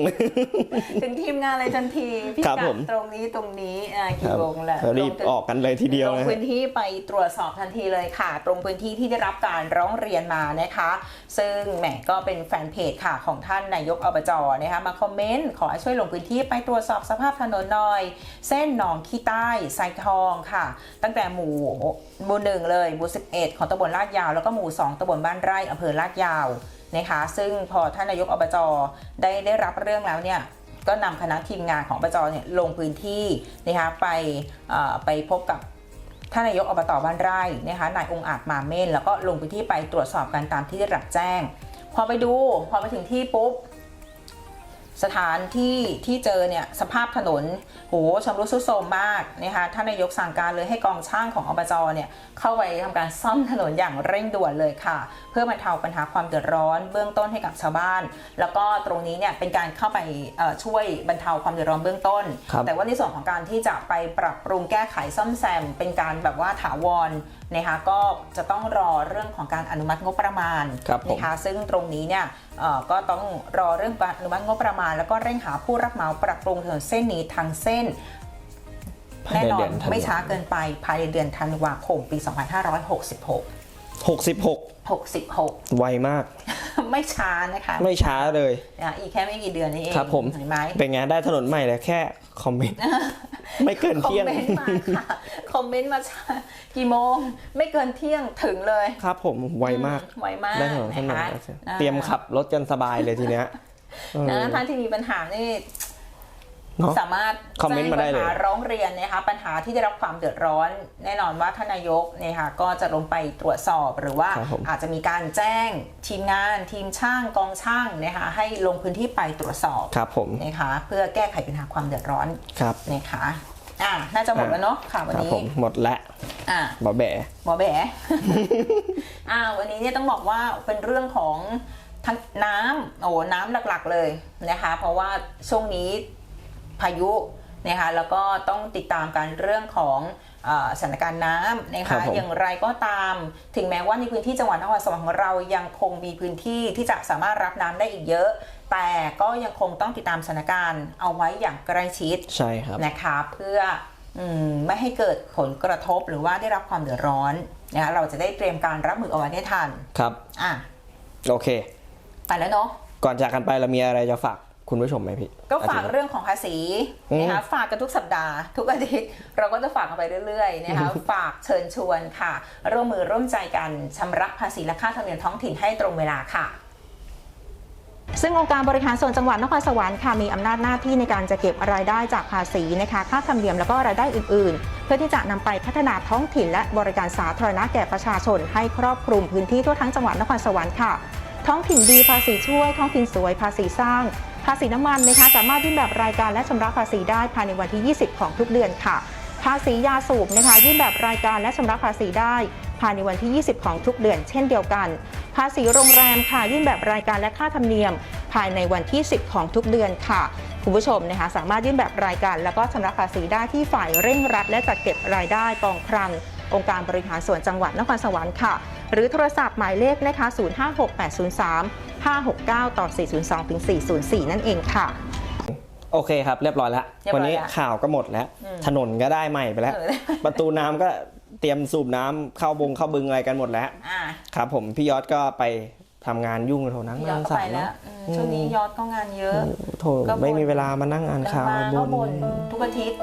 Speaker 1: ถึงทีมงานเลยทันทีพิ
Speaker 2: ครับ
Speaker 1: กั
Speaker 2: ผ
Speaker 1: ด
Speaker 2: ม
Speaker 1: ตรงนี้ตรงนี้อ่า
Speaker 2: ค
Speaker 1: กี่
Speaker 2: รับ
Speaker 1: โมงแหละ
Speaker 2: รีบออกกันเลยทีเดียว
Speaker 1: ลง
Speaker 2: นะ
Speaker 1: พื้นที่ไปตรวจสอบทันทีเลยค่ะ ตรงพื้นที่ที่ได้รับการร้องเรียนมานะคะ ซึ่งแหมก็เป็นแฟนเพจค่ะของท่านนายกอบจนะคะมาคอมเมนต์ขอให้ช่วยลงพื้นที่ไปตรวจสอบสภาพถนนหน่อย เส้นหนองขี้ใต้ไซทองค่ะ ตั้งแต่หมู่หมู่หนึ่งเลยหมู่11 ของตำบลลาดยาว แล้วก็หมู่ 2ตำบลบ้านไร่อำเภอลาดยาว นะคะซึ่งพอท่านนายกอบจได้ได้รับเรื่องแล้วเนี่ยก็นำคณะทีมงานของอบจเนี่ยลงพื้นที่นะคะไปไปพบกับท่านนายกอบตบ้านไร่นะคะนายองค์อาจมาเม่นแล้วก็ลงพื้นที่ไปตรวจสอบกันตามที่ได้รับแจ้ง พอไปดูพอไปถึงที่ปุ๊บ สถานที่ที่เจอเนี่ยสภาพถนนโหชำรุดทรุดโทรมมากนะคะท่านนายกสั่งการเลยให้กองช่างของอบจเนี่ยเข้าไปทำการซ่อมถนนอย่างเร่งด่วนเลยค่ะ เพื่อบรรเทาปัญหาความเดือดร้อน เบื้องต้นให้กับชาวบ้าน แล้วก็ตรงนี้เนี่ยเป็นการเข้าไปเอ่อช่วยบรรเทาความเดือดร้อนเบื้องต้น
Speaker 2: ครับ
Speaker 1: แต่ว่าในส่วนของการที่จะไปปรับปรุงแก้ไขซ่อมแซมเป็นการแบบว่าถาวรนะคะก็จะต้องรอเรื่องของการอนุมัติงบประมาณ
Speaker 2: ครับผม
Speaker 1: นะคะซึ่งตรงนี้เนี่ยเอ่อก็ต้องรอเรื่องการอนุมัติงบประมาณ แล้วก็เร่งหาผู้รับเหมาปรับปรุงถนนเส้นนี้ทางเส้น
Speaker 2: ภาย
Speaker 1: แน่
Speaker 2: ใน
Speaker 1: นอ
Speaker 2: เดือนนธันวา
Speaker 1: ไม่ช้าเกินไปภายในเดือนธันวาคมปี 2566
Speaker 2: 66
Speaker 1: 66
Speaker 2: ไวมาก
Speaker 1: ไม่ช้านะคะ
Speaker 2: ไม่ช้าเลย
Speaker 1: นะอีกแค่ไม่กี่เดือนนี้เอง
Speaker 2: ครับผม
Speaker 1: เห็นไหม
Speaker 2: เป็นไงได้ถนนใหม่เลยแค่คอมเมนต์ไม่เกิน
Speaker 1: คอม
Speaker 2: เที่ยง
Speaker 1: เมนต์มาค่ะ คอมเมนต์มาช้ากี่โมง ไม่เกินเที่ยงถึงเลย
Speaker 2: ครับผมไวมาก
Speaker 1: ไวมาก
Speaker 2: ได้ถนนถนน
Speaker 1: นะคะ
Speaker 2: เตรียมขับรถกันสบายเลยทีเนี้ยเออ
Speaker 1: นะท่านที่มีปัญหานี่
Speaker 2: เนาะ
Speaker 1: สามารถ
Speaker 2: คอมเมนต์มาได้เลย
Speaker 1: แจ้งปัญหาร้องเรียนนะคะปัญหาที่ได้รับความเดือดร้อน แน่นอนว่าท่านนายกเนี่ยค่ะก็จะลงไปตรวจสอบหรือว่า
Speaker 2: ครับผม
Speaker 1: อาจจะมีการแจ้งทีมงาน ทีมช่างกองช่างนะคะให้ลงพื้นที่ไปตรวจสอบ
Speaker 2: ครับผม
Speaker 1: นะคะเพื่อแก้ไขปัญหาความเดือดร้อน
Speaker 2: ครับ
Speaker 1: นะคะอะน่าจะหมดแล้วเนาะค่ะวัน
Speaker 2: ครับ
Speaker 1: นี้
Speaker 2: ผมหมดแล้ว
Speaker 1: อะ
Speaker 2: บอแบ
Speaker 1: หมอแบ อ่าวันนี้เนี่ยต้องบอกว่าเป็นเรื่องของทั้งน้ำโอ้น้ำหลักๆเลยนะคะ เพราะว่าช่วงนี้ พายุนะคะแล้วก็ต้องติดตามกันเรื่องของเอ่อสถานการณ์น้ำนะ
Speaker 2: ครั
Speaker 1: คะ
Speaker 2: บผม
Speaker 1: อย่างไรก็ตาม ถึงแม้ว่าในพื้นที่จังหวัดนครสวรรค์ของเรายังคงมีพื้นที่ที่จะสามารถรับน้ำได้อีกเยอะ แต่ก็ยังคงต้องติดตามสถานการณ์เอาไว้อย่างใกล้ชิด
Speaker 2: ใช่ครับ
Speaker 1: นะคะเพื่ออืมไม่ให้เกิดผลกระทบหรือว่าได้รับความเดือดร้อนนะคะเราจะได้เตรียมการรับมือเอาไว้ได้ทัน
Speaker 2: ครับ
Speaker 1: อะ
Speaker 2: โอเค
Speaker 1: ไปแล้วเนาะ
Speaker 2: ก่อนจากกันไปเรามีอะไรจะฝาก คุณผู้ชมไหมพี่
Speaker 1: ก็ฝาก
Speaker 2: อธิบย
Speaker 1: เรื่องของภาษี
Speaker 2: อืม
Speaker 1: นะคะฝากกันทุกสัปดาห์ ทุกอาทิตย์เราก็จะฝากกันไปเรื่อยๆนะคะฝากเชิญชวนค่ะ ร่วมมือร่วมใจกันชำระภาษีและค่าธรรมเนียมท้องถิ่นให้ตรงเวลาค่ะซึ่งองค์การบริหารส่วนจังหวัดนครสวรรค์ค่ะมีอำนาจหน้าที่ในการจะเก็บรายได้จากภาษีนะคะค่าธรรมเนียมแล้วก็รายได้อื่น ๆ เพื่อที่จะนำไปพัฒนาท้องถิ่น และบริการสาธารณะแก่ประชาชน ให้ครอบคลุมพื้นที่ทั่วทั้งจังหวัดนครสวรรค์ค่ะ ท้องถิ่นดีภาษีช่วย ท้องถิ่นสวยภาษีสร้าง ภาษีน้ำมันนะคะสามารถยื่นแบบรายการและชำระภาษีได้ภายในวันที่ 20 ของทุกเดือนค่ะ ภาษียาสูบนะคะยื่นแบบรายการและชำระภาษีได้ ภายในวันที่ 20 ของทุกเดือน เช่นเดียวกัน ภาษีโรงแรมค่ะยื่นแบบรายการและค่าธรรมเนียม ภายในวันที่ 10 ของทุกเดือนค่ะคุณผู้ชมนะคะสามารถยื่นแบบรายการแล้วก็ชำระภาษีได้ที่ฝ่ายเร่งรัด และจัดเก็บรายได้กองคลังองค์การบริหารส่วนจังหวัดนครสวรรค์ค่ะ หรือโทรศัพท์หมายเลขนะคะ056803 569 ต่อ 402 ถึง 404 นั่นเองค่ะ
Speaker 2: โอเคครับ เรียบร้อยแล้ว
Speaker 1: เรียบร้อย
Speaker 2: วันนี้
Speaker 1: แล้ว
Speaker 2: ข่าวก็หมดแล้ว
Speaker 1: อืม
Speaker 2: ถนนก็ได้ใหม่ไปแล้ว
Speaker 1: เออ
Speaker 2: ประตูน้ำก็เตรียมสูบน้ำเข้าบงเข้าบึงอะไรกันหมดแล้ว
Speaker 1: อ่า
Speaker 2: ครับผมพี่ยอดก็ไปทำงานยุ่งโทรนั่ง
Speaker 1: พี่ยอด
Speaker 2: งาน
Speaker 1: ก็
Speaker 2: สา
Speaker 1: ไป
Speaker 2: ย
Speaker 1: แล้ว
Speaker 2: เนาะ
Speaker 1: อืมช่วงนี้ยอดก็งานเยอะ
Speaker 2: โถ
Speaker 1: ก็บ่น
Speaker 2: ไม่มีเวลามานั่งอ่านข่าว
Speaker 1: มา
Speaker 2: บ
Speaker 1: ก็
Speaker 2: น
Speaker 1: บ่นทุกอาทิตย์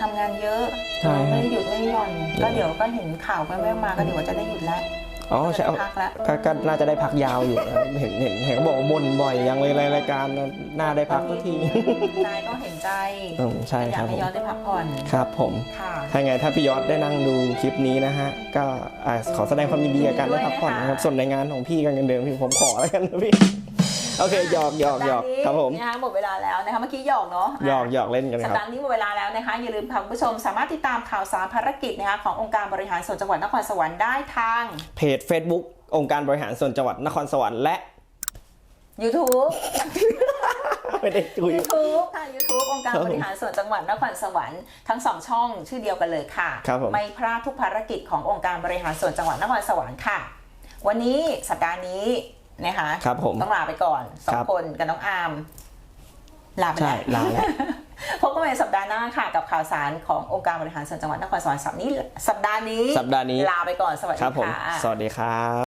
Speaker 1: ทำงานเยอะ
Speaker 2: ใช่
Speaker 1: ไม่ได้หยุดไม่ได้หย่อน ก็เดี๋ยวก็เห็นข่าวแว่วๆมาก็เดี๋ยวว่าจะได้หยุดแล้ว
Speaker 2: อ๋อใช่
Speaker 1: จะได้พักแล้ว
Speaker 2: ก็ก็น่าจะได้พักยาวอยู่นะเห็นเห็นเห็นเขาบอกว่าบ่นบ่อยยังเลยรายการน่าได้พักสักที
Speaker 1: นายก็เห็นใจ
Speaker 2: อืมใช่
Speaker 1: อยา
Speaker 2: ครั
Speaker 1: ก
Speaker 2: บผ
Speaker 1: ให้
Speaker 2: ม
Speaker 1: ยอดได้พักผ่อน
Speaker 2: ครับผม
Speaker 1: ค่ะ
Speaker 2: ถ้าไงถ้าพี่ยอดได้นั่งดูคลิปนี้นะฮะก็อ่าขอแสดงความยินดีกับการได้พักผ่อนนะครับส่วนในงานของพี่กันเงินเดิมพี่ผมขอแล้วกันนะพี่ โอเคหยอกหยอกหยอกครับผม
Speaker 1: นะคะหมดเวลาแล้วนะคะเมื่อกี้หยอกเนาะ
Speaker 2: หยอกหยอกเล่นกัน
Speaker 1: สั
Speaker 2: ค
Speaker 1: ป
Speaker 2: รับ
Speaker 1: ดาห์นี้หมดเวลาแล้วนะคะอย่าลืมค่ะคุณผู้ชมสามารถติดตามข่าวสารภารกิจนะคะขององค์การบริหารส่วนจังหวัดนครสวรรค์ได้ทาง
Speaker 2: เพจ Facebook องค์การบริหารส่วนจังหวัดนครสวรรค์และ
Speaker 1: YouTube
Speaker 2: ไม่ได้คุย
Speaker 1: YouTube ค่ะ YouTube องค์การ
Speaker 2: ครับผม
Speaker 1: บริหารส่วนจังหวัดนครสวรรค์ทั้งสองช่องชื่อเดียวกันเลยค่ะ
Speaker 2: ครับผม
Speaker 1: ไม่พลาดทุกภารกิจขององค์การบริหารส่วนจังหวัดนครสวรรค์ค่ะ วันนี้สัปดาห์นี้ นะคะ
Speaker 2: ครับผม
Speaker 1: ต้องลาไปก่อนสอ
Speaker 2: ค
Speaker 1: ง
Speaker 2: รับ
Speaker 1: คนกับน้องอาร์มลาไป
Speaker 2: ใช่
Speaker 1: แล้ว
Speaker 2: ลาแล้ว
Speaker 1: พบกันใหม่สัปดาห์หน้าค่ะ กับข่าวสารขององค์การบริหารส่วนจังหวัดนครสวรรค์สัปดาห์นี้สัปดาห์นี้
Speaker 2: สัปดาห์นี้
Speaker 1: ลาไปก่อนสวัสดี
Speaker 2: ครับผม
Speaker 1: ค่ะ
Speaker 2: สวัสดีครับ